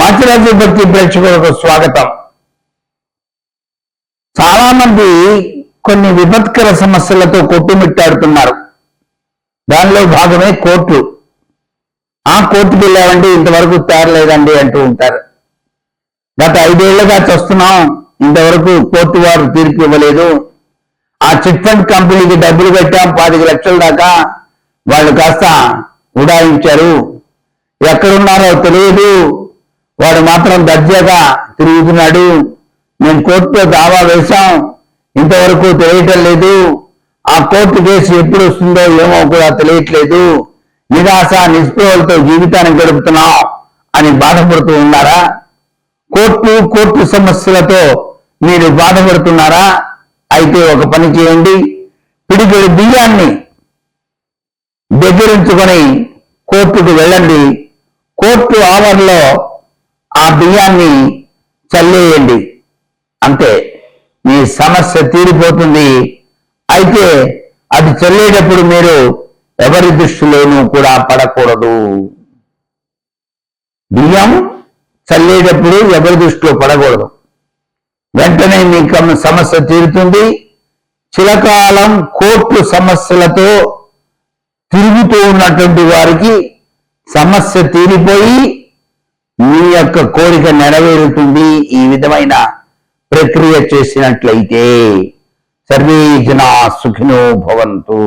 మాచిరాజు భక్తి ప్రేక్షకులకు స్వాగతం. చాలా మంది కొన్ని విపత్కర సమస్యలతో కొట్టుమిట్టాడుతున్నారు. దానిలో భాగమే కోర్టు. ఆ కోర్టుకి వెళ్ళామండి ఇంతవరకు తేరలేదండి అంటూ ఉంటారు. గత ఐదేళ్ళుగా చూస్తున్నాం. ఇంతవరకు కోర్టు వారు తీర్పు ఇవ్వలేదు. ఆ చిట్ ఫండ్ కంపెనీకి డబ్బులు పెట్టాం. పాతిక లక్షల దాకా వాళ్ళు కాస్త ఉడాయించారు. ఎక్కడున్నారో తెలియదు. వాడు మాత్రం దర్జాగా తిరుగుతున్నాడు. మేము కోర్టులో దావా వేశాం. ఇంతవరకు తెలియటం లేదు. ఆ కోర్టు కేసు ఎప్పుడు వస్తుందో ఏమో కూడా తెలియట్లేదు. నిరాశ నిస్పృహలతో జీవితాన్ని గడుపుతున్నాం అని బాధపడుతూ ఉన్నారా? కోర్టు కోర్టు సమస్యలతో మీరు బాధపడుతున్నారా? అయితే ఒక పని చేయండి. పిడికిడి బియ్యాన్ని దగ్గరించుకొని కోర్టుకు వెళ్ళండి. కోర్టు ఆవరణలో ఆ బియ్యాన్ని చల్లేయండి. అంతే మీ సమస్య తీరిపోతుంది. అయితే అది చల్లేటప్పుడు మీరు ఎవరి దృష్టిలోనూ కూడా పడకూడదు. బియ్యం చల్లేటప్పుడు ఎవరి దృష్టిలో పడకూడదు. వెంటనే మీ సమస్య తీరుతుంది. చిరకాలం కోర్టు సమస్యలతో తిరుగుతూ ఉన్నటువంటి వారికి సమస్య తీరిపోయి మీ యొక్క కోరిక నెరవేరుతుంది ఈ విధమైన ప్రక్రియ చేసినట్లయితే సర్వే జనా సుఖినో భవంతు.